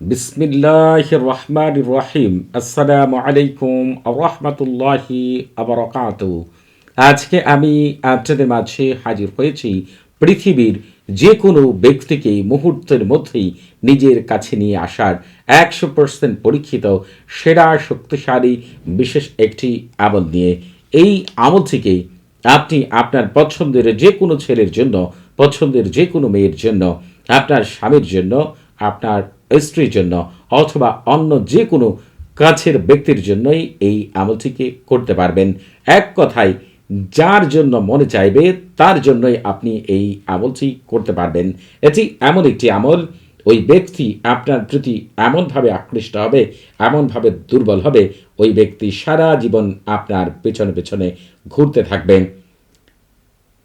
বিসমিল্লাহ রহমান রহিম আসসালামু আলাইকুম রহমতুল্লাহি আবরকাত আজকে আমি আপনাদের মাঝে হাজির হয়েছি পৃথিবীর যে কোনো ব্যক্তিকে মুহূর্তের মধ্যেই নিজের কাছে নিয়ে আসার একশো পার্সেন্ট পরীক্ষিত, সেরা, শক্তিশালী, বিশেষ একটি আমল নিয়ে। এই আমল থেকে আপনি আপনার পছন্দের যে কোনো ছেলের জন্য, পছন্দের যে কোনো মেয়ের জন্য, আপনার স্বামীর জন্য, আপনার স্ত্রীর জন্য অথবা অন্য যে কোনো কাছের ব্যক্তির জন্যই এই আমলটিকে করতে পারবেন। এক কথায়, যার জন্য মনে চাইবে, তার জন্যই আপনি এই আমলটি করতে পারবেন। এটি এমন একটি আমল, ওই ব্যক্তি আপনার প্রতি এমনভাবে আকৃষ্ট হবে, এমনভাবে দুর্বল হবে, ওই ব্যক্তি সারা জীবন আপনার পেছনে পেছনে ঘুরতে থাকবেন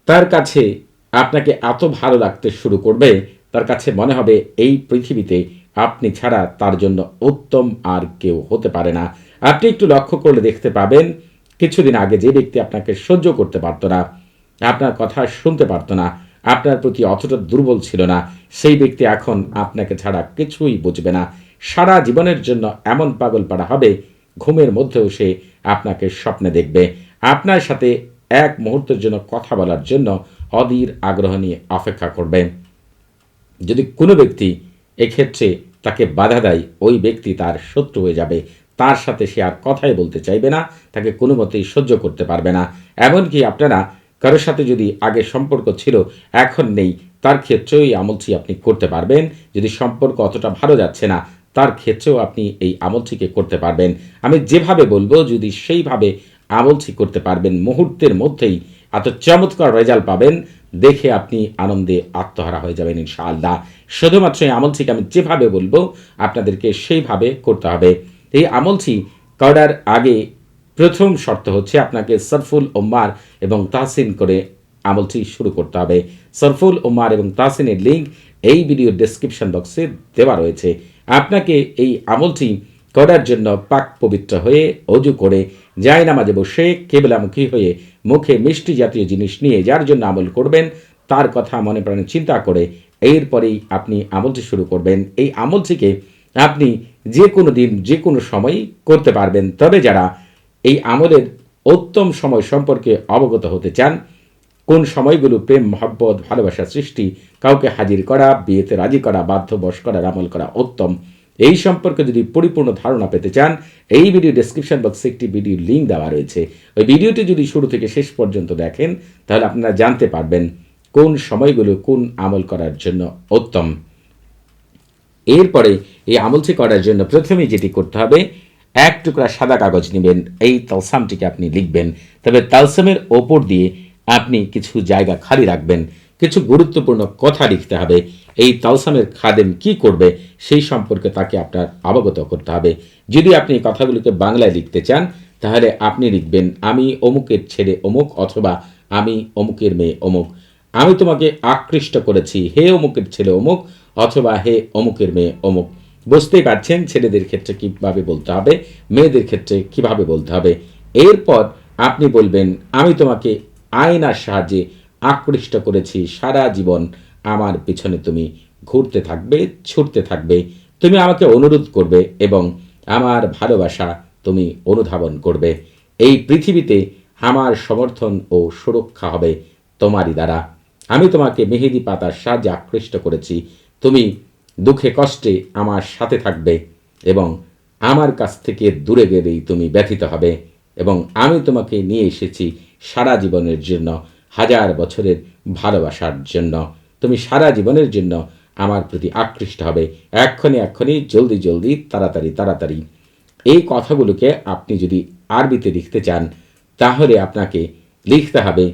তার কাছে আপনাকে এত ভালো লাগতে শুরু করবে, তার কাছে মনে হবে এই পৃথিবীতে আপনি ছাড়া তার জন্য উত্তম আর কেউ হতে পারে না। আপনি একটু লক্ষ্য করলে দেখতে পাবেন, কিছুদিন আগে যে ব্যক্তি আপনাকে সহ্য করতে পারত না, আপনার কথা শুনতে পারত না, আপনার প্রতি অতটা দুর্বল ছিল না, সেই ব্যক্তি এখন আপনাকে ছাড়া কিছুই বুঝবে না। সারা জীবনের জন্য এমন পাগল পাড়া হবে, ঘুমের মধ্যেও সে আপনাকে স্বপ্নে দেখবে। আপনার সাথে এক মুহূর্তের জন্য কথা বলার জন্য অধীর আগ্রহ নিয়ে অপেক্ষা করবে। যদি কোনো ব্যক্তি এক্ষেত্রে তাকে বাধা দেয়, ওই ব্যক্তি তার শত্রু হয়ে যাবে। তার সাথে সে আর কথাই বলতে চাইবে না, তাকে কোনো মতেই সহ্য করতে পারবে না। এমনকি আপনারা, কারোর সাথে যদি আগে সম্পর্ক ছিল, এখন নেই, তার ক্ষেত্রেও এই আমলটি আপনি করতে পারবেন। যদি সম্পর্ক অতটা ভালো যাচ্ছে না, তার ক্ষেত্রেও আপনি এই আমলটিকে করতে পারবেন। আমি যেভাবে বলব, যদি সেইভাবে আমলটি করতে পারবেন, মুহূর্তের মধ্যেই এত চমৎকার রেজাল্ট পাবেন। দেখে আপনি আনন্দে আত্মহারা হয়ে যাবেন ইনশাআল্লাহ। শুধুমাত্র এই আমলটিকে আমি যেভাবে বলব, আপনাদেরকে সেইভাবে করতে হবে। এই আমলটি করার আগে প্রথম শর্ত হচ্ছে আপনাকে সরফুল ওম্মার এবং তাহসিন করে আমলটি শুরু করতে হবে। সরফুল ওম্মার এবং তাহসিনের লিঙ্ক এই ভিডিও ডেসক্রিপশন বক্সে দেওয়া রয়েছে। আপনাকে এই আমলটি করার জন্য পাক পবিত্র হয়ে অজু করে যায় নামাজে বসে কেবলামুখী হয়ে মুখে মিষ্টি জাতীয় জিনিস নিয়ে যার জন্য আমল করবেন, তার কথা মনে প্রাণে চিন্তা করে এরপরেই আপনি আমলটি শুরু করবেন। এই আমলটিকে আপনি যে কোনো দিন যে কোনো সময় করতে পারবেন। তবে যারা এই আমলের উত্তম সময় সম্পর্কে অবগত হতে চান, কোন সময়গুলো প্রেম, মহব্বত, ভালোবাসা, সৃষ্টি, কাউকে হাজির করা, বিয়েতে রাজি করা বাধ্য বশ করার আমল করা উত্তম। এই সম্পর্কে যদি পরিপূর্ণ ধারণা পেতে চান, এই ভিডিও ডেসক্রিপশন বক্সে একটি ভিডিও লিঙ্ক দেওয়া রয়েছে। ওই ভিডিওটি যদি শুরু থেকে শেষ পর্যন্ত দেখেন, তাহলে আপনারা জানতে পারবেন কোন সময়গুলো কোন আমল করার জন্য উত্তম। এরপরে এই আমলটি করার জন্য প্রথমেই যেটি করতে হবে, এক টুকরা সাদা কাগজ নেবেন, এই তালসামটিকে আপনি লিখবেন। তবে তালসামের ওপর দিয়ে আপনি কিছু জায়গা খালি রাখবেন। কিছু গুরুত্বপূর্ণ কথা লিখতে হবে। এই তালসামের খাদেম কি করবে, সেই সম্পর্কে তাকে আপনার অবগত করতে হবে। যদি আপনি কথাগুলোকে বাংলায় লিখতে চান, তাহলে আপনি লিখবেন, আমি অমুকের ছেলে অমুক অথবা আমি অমুকের মেয়ে অমুক। আমি তোমাকে আকৃষ্ট করেছি, হে অমুকের ছেলে অমুক অথবা হে অমুকের মেয়ে অমুক। বুঝতেই পারছেন ছেলেদের ক্ষেত্রে কীভাবে বলতে হবে, মেয়েদের ক্ষেত্রে কীভাবে বলতে হবে। এরপর আপনি বলবেন, আমি তোমাকে আয়নার সাহায্যে আকৃষ্ট করেছি। সারা জীবন আমার পিছনে তুমি ঘুরতে থাকবে, ছুটতে থাকবে। তুমি আমাকে অনুরোধ করবে এবং আমার ভালোবাসা তুমি অনুধাবন করবে। এই পৃথিবীতে আমার সমর্থন ও সুরক্ষা হবে তোমারই দ্বারা। আমি তোমাকে মেহেদি পাতার সাহায্যে আকৃষ্ট করেছি। তুমি দুঃখে কষ্টে আমার সাথে থাকবে এবং আমার কাছ থেকে দূরে গেলেই তুমি ব্যথিত হবে এবং আমি তোমাকে নিয়ে এসেছি সারা জীবনের জন্য। হাজার বছরের ভালোবাসার জন্য। তুমি সারা জীবনের জন্য আমার প্রতি আকৃষ্ট হবে। এক্ষণে এক্ষণে জলদি জলদি, তাড়াতাড়ি তাড়াতাড়ি। এই কথাগুলোকে আপনি যদি আরবিতে লিখতে চান, তাহলে আপনাকে লিখতে হবে,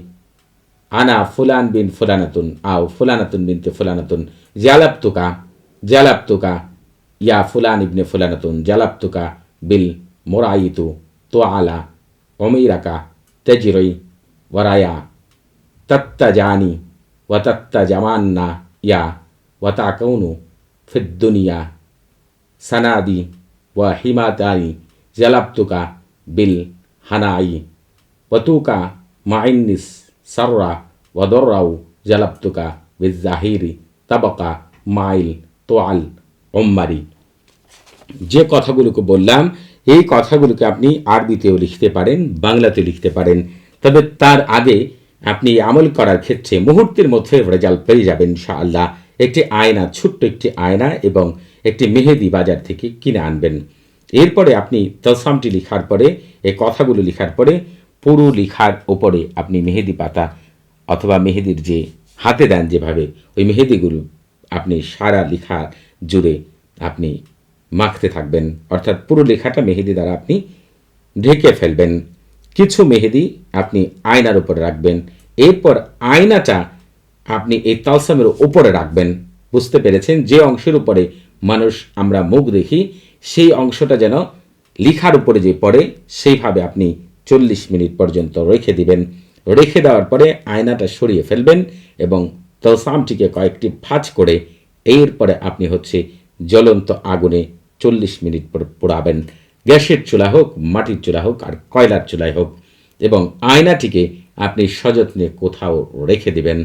আনা ফুলান বিন ফুলানাতুন আও ফুলানাতুন বিনতে ফুলানাতুন জালাবতুকা জালাবতুকা ইয়া ফুলান ইবনে ফুলানাতুন জালাবতুকা বিল মোরাইতু তো আলা অমিরাকা তেজিরই ওয়ারায়া তত্তা জানি, ও তত্তা জামান্না, ইয়া ওয়াতাকৌনু ফিদ্দুনিয়া সানাদি ওয়া হিমাতানি জালাবতুকা বিল হানাই। ওয়াতুকা মাইন্নিস, সাররা ওয়াদর্রাউ জালাবতুকা বিজাহিরি তাবকা, মাইল, তোয়াল ওম্মারি যে কথাগুলোকে বললাম, এই কথাগুলোকে আপনি আরবিতেও লিখতে পারেন, বাংলাতেও লিখতে পারেন। তবে তার আগে আপনি আমল করার ক্ষেত্রে মুহূর্তের মধ্যে রেজাল্ট পেয়ে যাবেন, ইনশাআল্লাহ। একটি আয়না, ছোট্ট একটি আয়না এবং একটি মেহেদি বাজার থেকে কিনে আনবেন। এরপরে আপনি তসামটি লিখার পরে, এই কথাগুলো লিখার পরে, পুরো লিখার ওপরে আপনি মেহেদি পাতা অথবা মেহেদির যে হাতে দেন যেভাবে, ওই মেহেদিগুলো আপনি সারা লেখা জুড়ে আপনি মাখতে থাকবেন। অর্থাৎ পুরো লেখাটা মেহেদি দ্বারা আপনি ঢেকে ফেলবেন। কিছু মেহেদি আপনি আয়নার উপরে রাখবেন, এরপর আয়নাটা আপনি এই তালসামের উপরে রাখবেন। বুঝতে পেরেছেন? যে অংশের উপরে মানুষ আমরা মুখ দেখি, সেই অংশটা যেন লিখার উপরে যে পড়ে, সেইভাবে আপনি চল্লিশ মিনিট পর্যন্ত রেখে দিবেন। রেখে দেওয়ার পরে আয়নাটা সরিয়ে ফেলবেন এবং তলসামটিকে কয়েকটি ভাঁজ করে, এরপরে আপনি হচ্ছে জ্বলন্ত আগুনে চল্লিশ মিনিট পর পোড়াবেন। গ্যাসের চুলা হোক, মাটির চুলা হোক, আর কয়লার চুলাই হোক, এবং আয়নাটিকে আপনি সযত্নে কোথাও রেখে দিবেন।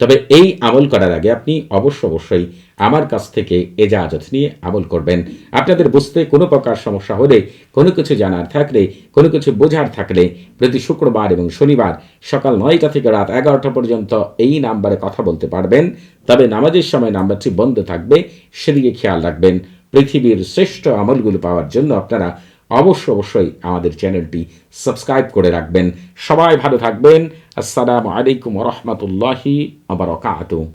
তবে এই আমল করার আগে আপনি অবশ্য অবশ্যই আমার কাছ থেকে এজাজত নিয়ে আমল করবেন। আপনাদের বুঝতে কোনো প্রকার সমস্যা হলে, কোনো কিছু জানার থাকলে, কোনো কিছু বোঝার থাকলে প্রতি শুক্রবার এবং শনিবার সকাল নয়টা থেকে রাত এগারোটা পর্যন্ত এই নাম্বারে কথা বলতে পারবেন। তবে নামাজের সময় নাম্বারটি বন্ধ থাকবে, সেদিকে খেয়াল রাখবেন। পৃথিবীর শ্রেষ্ঠ আমলগুলো পাওয়ার জন্য আপনারা অবশ্য অবশ্যই আমাদের চ্যানেলটি সাবস্ক্রাইব করে রাখবেন। সবাই ভালো থাকবেন। আসসালামু আলাইকুম রহমতুল্লাহি আবার